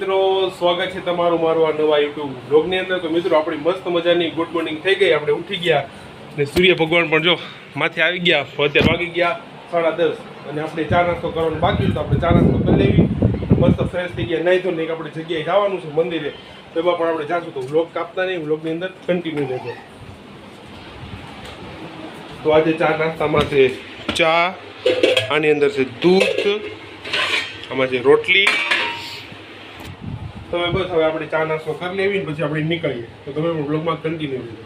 મિત્રો, સ્વાગત છે તમારું મારું આ નવા યુટ્યુબ બ્લોગની અંદર. તો મિત્રો, આપણી મસ્ત મજાની ગુડ મોર્નિંગ થઈ ગઈ. આપણે ઉઠી ગયા અને સૂર્ય ભગવાન પણ જો માથે આવી ગયા. અત્યારે વાગી ગયા સાડા દસ અને આપણે ચા નાસ્તો કરવાનો બાકી તો આપણે ચા નાસ્તો કરી લેવી. મસ્ત ફ્રેશ થઈ ગયા. નહીં તો નહીં, આપણે જગ્યાએ જવાનું છે મંદિરે. તો એમાં પણ આપણે જાશું. તો વ્લોગ કાપતા નહીં વ્લોગની અંદર કન્ટિન્યુ રહેજો. તો આજે ચા નાસ્તામાં છે ચા, આની અંદર છે દૂધ, આમાં છે રોટલી તો હવે બસ હવે આપણે ચા નાસ્તો કરી લેવી પછી આપણે નીકળીએ. તો તમે પણ બ્લોગમાં કન્ટિન્યુ લીધો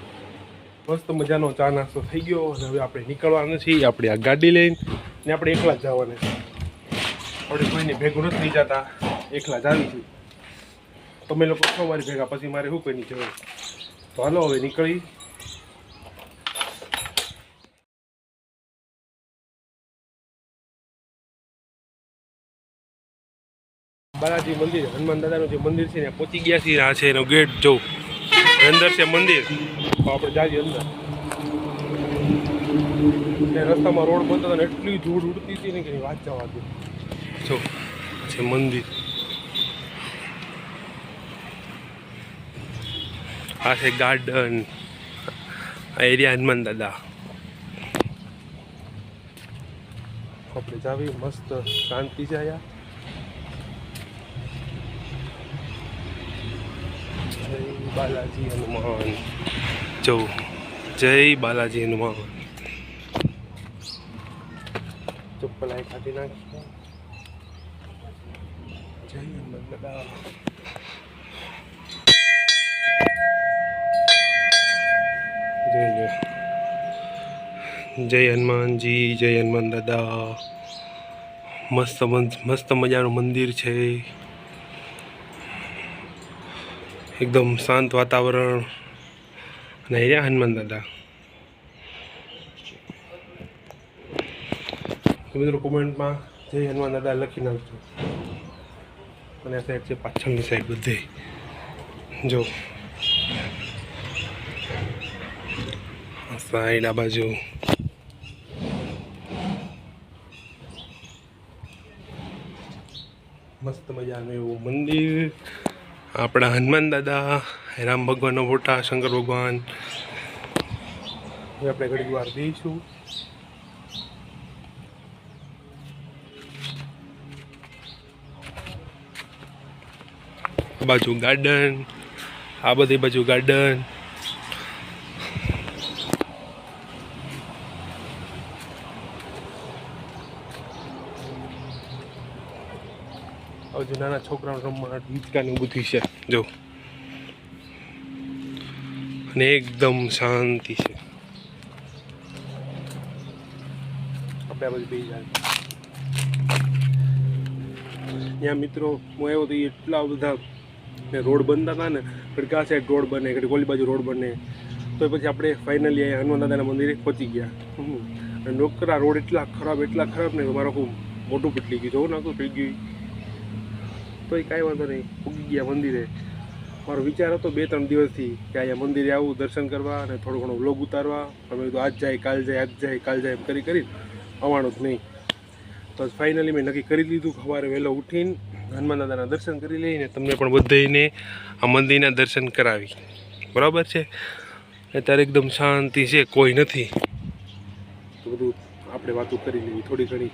મસ્ત મજાનો ચા નાસ્તો થઈ ગયો અને હવે આપણે નીકળવાના છીએ આપણે આ ગાડી લઈને. ને આપણે એકલા જ જવાના છે. આપણે કોઈને ભેગું નથી થઈ જતા. એકલા જ આવી છીએ તમે લોકો છો મારી ભેગા, પછી મારે શું કોઈની જરૂર? તો હાલો હવે નીકળી. બાલાજી મંદિર, હનુમાન દાદાનું જે મંદિર છે ને, પહોંચી ગયા છીએ આ છે એનો ગેટ જોઉં અંદર છે મંદિર. તો આપણે જાઈએ અંદર. રસ્તામાં રોડ બનતો હતો ને, એટલી ધૂળ ઉડતી હતી ને કે વાત જવા દે. જો, છે મંદિર. આ છે ગાર્ડન આ એરિયા હનુમાન દાદા. આપણે જાવી, મસ્ત, શાંતિ છે અહીંયા. જય બાલાજી હનુમાન. જો, જય બાલાજી હનુમાન. ચપ્પલ આ કાઢી નાખી જય હનુમાન દાદા જય જય. જય હનુમાનજી, જય હનુમાન દાદા. મસ્ત મસ્ત મજાનું મંદિર છે. એકદમ શાંત વાતાવરણ અને અહીંયા હનુમાન દાદા. મિત્રો કોમેન્ટમાં જય હનુમાન દાદા લખી નાખજો અને સાઈડ છે પાછળની સાઈડ બધે. જો. સાઈડ, આ બાજુ. મસ્ત મજાનું એવું મંદિર. આપણા હનુમાન દાદા, રામ ભગવાનનો ફોટા, શંકર ભગવાન. આપણે ઘડી વાર દઈશું બાજુ ગાર્ડન આ બધી બાજુ ગાર્ડન હજુ નાના છોકરાઓ રમવા હિંચકાની બુદ્ધિ છે. જો. અને એકદમ શાંતિ છે. આપણે બધું બે જાય. ત્યાં મિત્રો, હું આવ્યો તો એટલા બધા રોડ બનતા હતા ને કડકા સાઈડ રોડ બને, ઘડી કોલી બાજુ રોડ બને. તો પછી આપણે ફાઇનલી હનુમાન દાદાના મંદિરે પહોંચી ગયા. અને નોકરા રોડ એટલા ખરાબ એટલા ખરાબ ને મારો ખૂબ મોટું પટલી ગયું. જોવું નાખું થઈ ગયું. તો એ કાંઈ વાંધો નહીં. પૂગી ગયા મંદિરે. મારો વિચાર હતો બે ત્રણ દિવસથી કે અહીંયા મંદિરે આવું દર્શન કરવા અને થોડો ઘણો વ્લોગ ઉતારવા. તમે કીધું, આજ જાય, કાલ જાય, આજ જાય, કાલ જાય, એમ કરી કરી આવવાનું જ નહીં. તો ફાઇનલી મેં નક્કી કરી લીધું સવારે વહેલો ઉઠીને હનુમાન દાદાના દર્શન કરી લઈને તમને પણ બધાને આ મંદિરના દર્શન કરાવી. બરાબર છે? અત્યારે એકદમ શાંતિ છે, કોઈ નથી. તો બધું આપણે વાતો કરી લેવી થોડી ઘણી.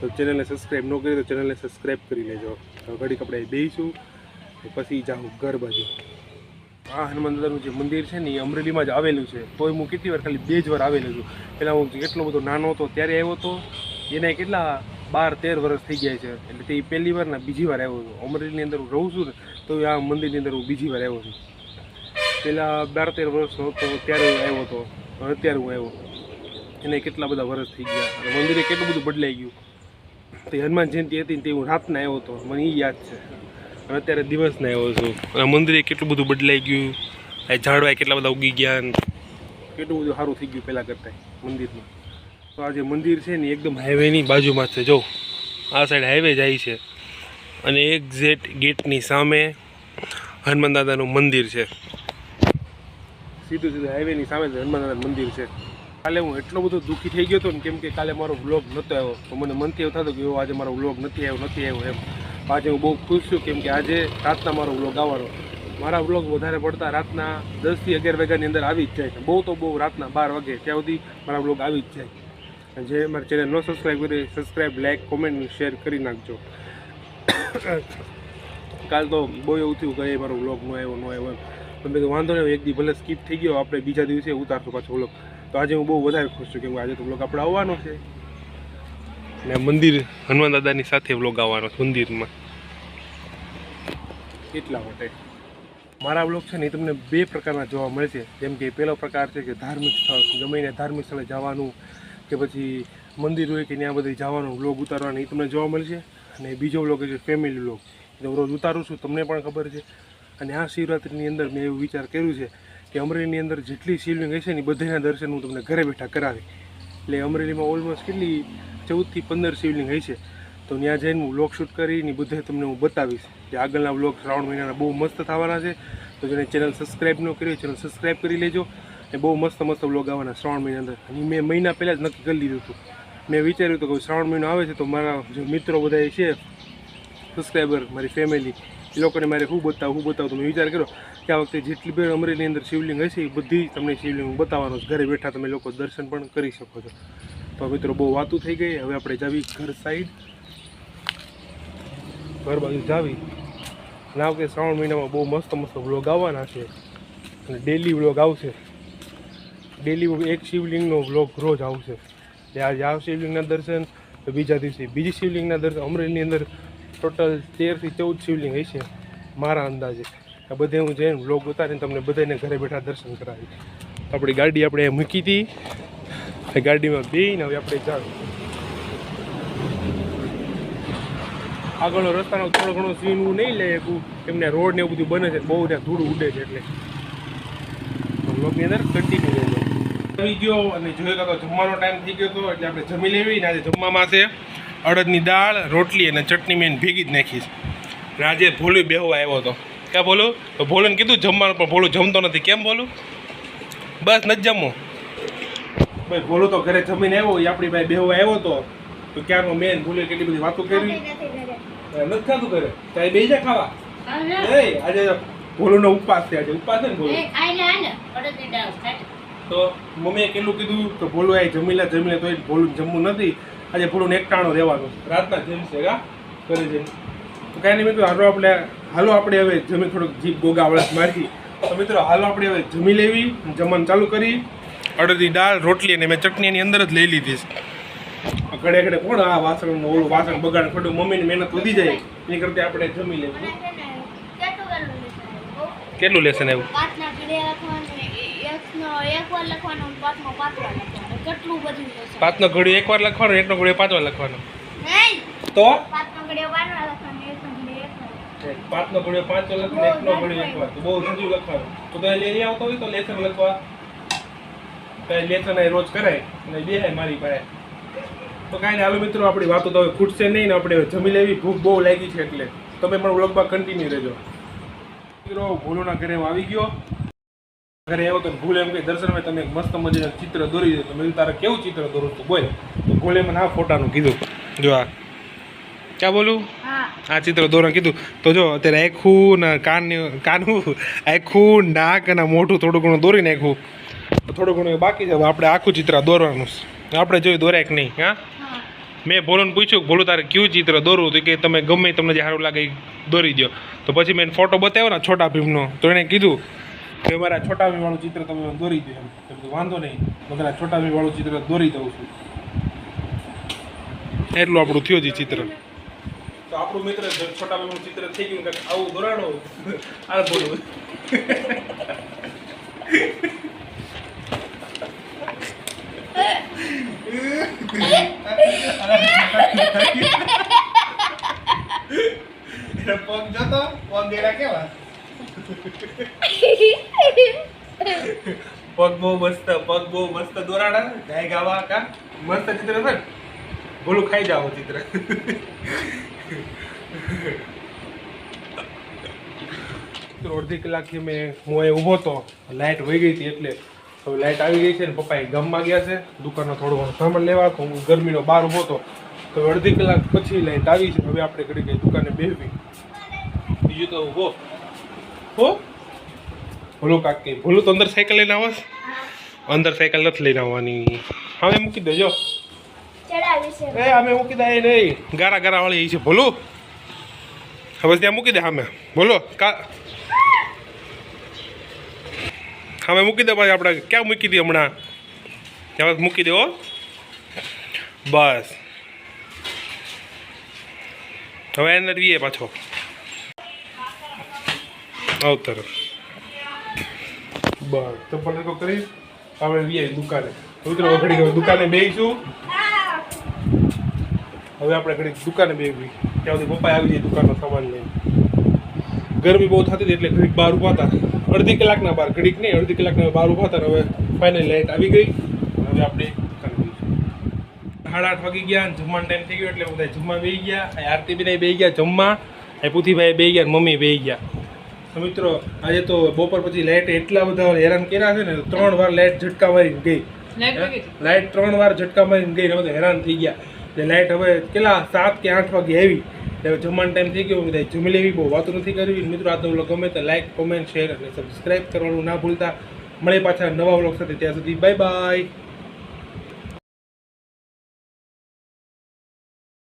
તો ચેનલને સબસ્ક્રાઈબ ન કરી તો ચેનલને સબસ્ક્રાઈબ કરી લેજો. ઘડીક આપણે બેસીશું પછી જાઉં ઘર બાજુ. આ હનુમાન જે મંદિર છે ને, એ અમરેલીમાં જ આવેલું છે. તોય હું કેટલી વાર ખાલી બે જ વાર આવેલું છું. પહેલાં હું કેટલો બધો નાનો હતો, ત્યારે આવ્યો હતો એને કેટલા બાર, તેર વર્ષ થઈ ગયા છે. એટલે તે પહેલી વાર ના બીજી વાર આવ્યો છું. અમરેલીની અંદર હું રહું છું ને, તો આ મંદિરની અંદર હું બીજી વાર આવ્યો છું. પહેલાં બાર, તેર વર્ષનો હતો, ત્યારે હું આવ્યો હતો. અત્યારે હું આવ્યો. એને કેટલા બધા વર્ષ થઈ ગયા. અને મંદિરે કેટલું બધું બદલાઈ ગયું. તો હનુમાન જયંતિ હતી ને તે હું રાતના આવ્યો હતો. મને એ યાદ છે. અને અત્યારે દિવસના આવ્યો છું. અને મંદિરે કેટલું બધું બદલાઈ ગયું? આ ઝાડવા કેટલા બધા ઉગી ગયા ને કેટલું બધું સારું થઈ ગયું પહેલાં કરતાં મંદિરમાં. તો આ જે મંદિર છે ને એકદમ હાઈવેની બાજુમાં છે. જો, આ સાઈડ હાઈવે જાય છે. અને એક્ઝેક્ટ ગેટની સામે હનુમાન દાદાનું મંદિર છે. સીધું સીધું હાઈવેની સામે જ હનુમાન દાદાનું મંદિર છે. કાલે હું એટલો બધો દુઃખી થઈ ગયો હતો ને કેમ કે કાલે મારો વ્લોગ નહોતો આવ્યો. તો મને મનથી એવું થતું કે એવો આજે મારો વ્લોગ નથી આવ્યો નથી આવ્યો એમ. આજે હું બહુ ખુશ છું કેમ કે આજે રાતના મારો વ્લોગ આવવાનો. મારા વ્લોગ વધારે પડતા રાતના દસથી અગિયાર વાગ્યાની અંદર આવી જ જાય બહુ તો બહુ રાતના બાર વાગે ત્યાં સુધી મારા વ્લોગ આવી જ જાય જે મારી ચેનલ ન સબસ્ક્રાઈબ કરી સબસ્ક્રાઈબ લાઈક કોમેન્ટ શેર કરી નાખજો. કાલ તો બહુ એવું થયું કે મારો વ્લોગ ન આવ્યો ન આવ્યો એમ. તમે મેં વાંધો નહીં એક દી ભલે સ્કીપ થઈ ગયો, આપણે બીજા દિવસે ઉતારશું પાછો વ્લોગ તો આજે હું બહુ વધારે ખુશ છું કેમ કે આજે તો બ્લોગ આપણે આવવાનો છે. ને મંદિર હનુમાન દાદાની સાથે વ્લોગ આવવાનો છે મંદિરમાં. એટલા માટે. મારા બ્લોગ છે ને એ તમને બે પ્રકારના જોવા મળે છે. જેમ કે પહેલો પ્રકાર છે કે ધાર્મિક સ્થળ ગમે ધાર્મિક સ્થળે જવાનું કે પછી મંદિર હોય કે ત્યાં બધી જવાનું વ્લોગ ઉતારવાનું એ તમને જોવા મળશે અને બીજો બ્લોગ છે ફેમિલી બ્લોગ એ હું રોજ ઉતારું છું તમને પણ ખબર છે. અને આ શિવરાત્રિની અંદર મેં એવું વિચાર કર્યું છે કે અમરેલીની અંદર જેટલી શિવલિંગ હશે ને બધાના દર્શન હું તમને ઘરે બેઠા કરાવી એટલે અમરેલીમાં ઓલમોસ્ટ કેટલી ચૌદથી પંદર શિવલિંગ હશે. તો ત્યાં જઈને હું બ્લોગ શૂટ કરીને બધે તમને હું બતાવીશ. જે આગળના વ્લોગ શ્રાવણ મહિનાના બહુ મસ્ત થવાના છે. તો જેને ચેનલ સબસ્ક્રાઈબ ન કરી ચેનલ સબસ્ક્રાઈબ કરી લેજો. એ બહુ મસ્ત મસ્ત બ્લોગ આવવાના શ્રાવણ મહિના અંદર. અને મેં મહિના પહેલાં જ નક્કી કરી લીધું હતું. મેં વિચાર્યું હતું કે શ્રાવણ મહિનો આવે છે તો મારા જે મિત્રો બધા છે સબસ્ક્રાઈબર મારી ફેમિલી એ લોકોને મારે શું બતાવું શું બતાવું, તો મેં વિચાર કર્યો કે આ વખતે જેટલી બે અમરેલીની અંદર શિવલિંગ હશે, એ બધી તમને શિવલિંગ બતાવવાનું છું. ઘરે બેઠા તમે લોકો દર્શન પણ કરી શકો છો. તો મિત્રો બહુ વાતું થઈ ગઈ. હવે આપણે જાવી ઘર સાઈડ ઘર બાજુ જાવી. અને વખતે શ્રાવણ મહિનામાં બહુ મસ્ત મસ્ત વ્લોગ આવવાના છે. અને ડેલી વ્લોગ આવશે. ડેલી એક શિવલિંગનો વ્લોગ રોજ આવશે. એટલે આજે આ શિવલિંગના દર્શન બીજા દિવસે બીજી શિવલિંગના દર્શન. અમરેલીની અંદર ટોટલ તેરથી ચૌદ શિવલિંગ હશે. મારા અંદાજે. આ બધે હું જઈને બ્લોગ ઉતારીને તમને બધાને ઘરે બેઠા દર્શન કરાવી આપણી ગાડી આપણે મૂકી હતી. ગાડીમાં બેને હવે આપણે જાણ આગળનો રસ્તાનો થોડો ઘણો સીન હું નહીં લઈ શકું. એમને રોડ ને એવું બધું બને છે, બહુ ત્યાં ધૂળ ઉડે છે એટલે. બ્લોગની અંદર કન્ટિન્યુ રહેજો આવી ગયો અને જોયો તો જમવાનો ટાઈમ થઈ ગયો હતો એટલે આપણે જમી લેવી ને આજે જમવામાં છે અડદની દાળ, રોટલી અને ચટણી મેં ભેગી જ નાખીશ રાજે ભોલું બેહવા આવ્યો હતો. ક્યાં બોલું? તો ભોલું કીધું જમવાનું પણ ભોલું જમતો નથી. કેમ બોલું? બસ નથી જમવું. ભાઈ ભોલું તો ઘરે જમીને આવ્યો એ આપણી ભાઈ બેહવા આવ્યો હતો તો ક્યારનો મેન ભૂલે કેટલી બધી વાતો કરી. નથી ખાતું ઘરે? ચાય બે જાય ખાવા. નહીં આજે ભોલુંનો ઉપવાસ છે આજે ઉપવાસ છે ને ભોલું તો મમ્મીએ કેટલું કીધું? તો ભોલું આ જમીલા જમીલે તો ભોલું જમવું નથી. આજે ભોલું એકટાણું રહેવાનું રાતના જમશે કા? ઘરે જઈને તો કાંઈ નહીં મિત્રો હાલો આપણે હાલો આપણે હવે જમી થોડુંક જીભ ગોગા વળસ મારી તો મિત્રો હાલો આપણે હવે જમી લેવી જમવાનું ચાલુ કરી. અડદી દાળ રોટલી અને મેં ચટણી એની અંદર જ લઈ લીધી છે. ઘડે ઘડે કોણ આ વાસણ ઓલું વાસણ બગાડ ખોટું મમ્મીની મહેનત વધી જાય. એની કરતા આપણે જમી લેવું. કેટલું લેશે ને એવું? પાંચના ઘડી એકવાર લખવાનો એકનો ઘડી પાંચ વાર લખવાનો તો? ઘડિયા વાર લખવાનું એકનો ઘડિયા એક પાંચનો ઘડિયો પાંચ વાર લખવાનો એકનો ઘડિયો એક વાર તો બહુ લખવાનું. તો તો લઈ આવતો હોય તો લેસન લખવા. તો લેસન એ રોજ કરાય અને બેહાય મારી પાસે. તો કાંઈ નહીં હાલો મિત્રો આપણી વાતો તો હવે ખૂટશે નહીં ને આપણે જમી લેવી. ભૂખ બહુ લાગી છે એટલે. તમે પણ વ્લોગમાં કન્ટિન્યુ રહેજો. મિત્રો ભૂલોના ઘરે આવી ગયો. ઘરે આવો તો ભૂલ એમ કે દર્શનમાં તમે એક મસ્ત મજાનું ચિત્ર દોરી દે તો મેં તારે કેવું ચિત્ર દોરું તું બોલ. તો ભૂલે મને આ ફોટાનું કીધું. જો આ. ક્યાં બોલું? હા. આ ચિત્ર દોરણ કીધું. તો જો અત્યારે આખું ને કાન કાનું આખું નાક અને મોઢું થોડું ઘણું દોરી નાખ્યું તો થોડું ઘણું બાકી છે. આપણે આખું ચિત્ર દોરવાનું આપણે જોયું દોરાય કે નહીં હા? મેં ભોલુને પૂછ્યું કે ભોલું તારે કયું ચિત્ર દોરવું? તો કે તમે ગમે તમને જે સારું લાગે દોરી દો તો પછી મેં ફોટો બતાવ્યો ને છોટા ભીમનો. તો એણે કીધું કે મારા છોટા ભીમવાળું ચિત્ર તમે દોરી દો એમ. તો વાંધો નહીં. હું તારા છોટા ભીમવાળું ચિત્ર દોરી દઉં છું. એટલું આપણું થયું છે ચિત્ર. આપણું મિત્ર છોટા ભીમનું ચિત્ર થઈ ગયું કે આવું દોરાણો આ બોલું. પગ જતો પગ દેરા કેવા? પગ બહુ મસ્ત પગ બહુ મસ્ત દોરાડા ગાય ગાવા કા. મસ્ત ચિત્ર છે ભૂલું ખાઈ જાવ ચિત્ર. અડધી કલાકથી મેં હું અહીં ઊભો હતો લાઇટ વહી ગઈ હતી એટલે હવે લાઇટ આવી ગઈ છે ને પપ્પા ગામમાં ગયા છે, દુકાનનો થોડો ઘણો સામાન લેવા, તો હું ગરમીનો બહાર ઊભો હતો તો અડધી કલાક પછી લાઇટ આવી છે, હવે આપણે ઘડી ગઈ દુકાને બેસવી બીજું તો ઊભો. હો? ભૂલું કાક કઈ ભૂલું તો અંદર સાયકલ લઈને આવશ અંદર સાયકલ નથી લઈને આવવાની. હવે મૂકી દેજો. એ અમે મૂકી દે નહીં ગારા ગારા વાળી છે. ભોલું. હવે ત્યાં મૂકી દે અમે. બોલો કા સામે મૂકી દે ભાઈ આપણે. ક્યાં મૂકી દઈએ હમણાં? ત્યાં મૂકી દે હો. બસ. હવે અંદર વીએ પાછો. અવતર બસ. ચપ્પલ તો કરી આપણે વીએ દુકાને. મિત્રો ઘડી દુકાને બેસીશું હવે આપણે ઘડી દુકાને બેસવી ત્યાં સુધી પપ્પા આવી જાય દુકાનનો સામાન લઈને. ગરમી બહુ થતી હતી એટલે ઘડીક બહાર ઊભા હતા. અડધી કલાકના બહાર ઘડીક નહીં અડધી કલાકના બહાર ઊભા હતા હવે ફાઇનલ લાઇટ આવી ગઈ. હવે આપણે સાડા આઠ વાગી ગયા જમવાનો ટાઈમ થઈ ગયો એટલે બધા જમવા બે ગયા. આરતી બી બે ગયા જમવા. આ પુથીભાઈ બે ગયા અને મમ્મી બે ગયા. મિત્રો આજે તો બપોર પછી લાઇટ એટલા બધા હેરાન કર્યા છે ને ત્રણ વાર લાઇટ ઝટકા મારીને ગઈ. લાઇટ ત્રણ વાર ઝટકા મારીને ગઈ ને બધા હેરાન થઈ ગયા. એટલે લાઇટ હવે કેટલા સાત કે આઠ વાગે આવી, એટલે જમવાનો ટાઈમ થઈ ગયો બધા જમી લેવી, બહુ વાતો નથી કરવી. મિત્રો, આજનો વ્લોગ ગમે તો લાઇક કોમેન્ટ શેર અને સબસ્ક્રાઇબ કરવાનું ના ભૂલતા. મળે પાછા નવા વ્લોગ સાથે, ત્યાં સુધી બાય બાય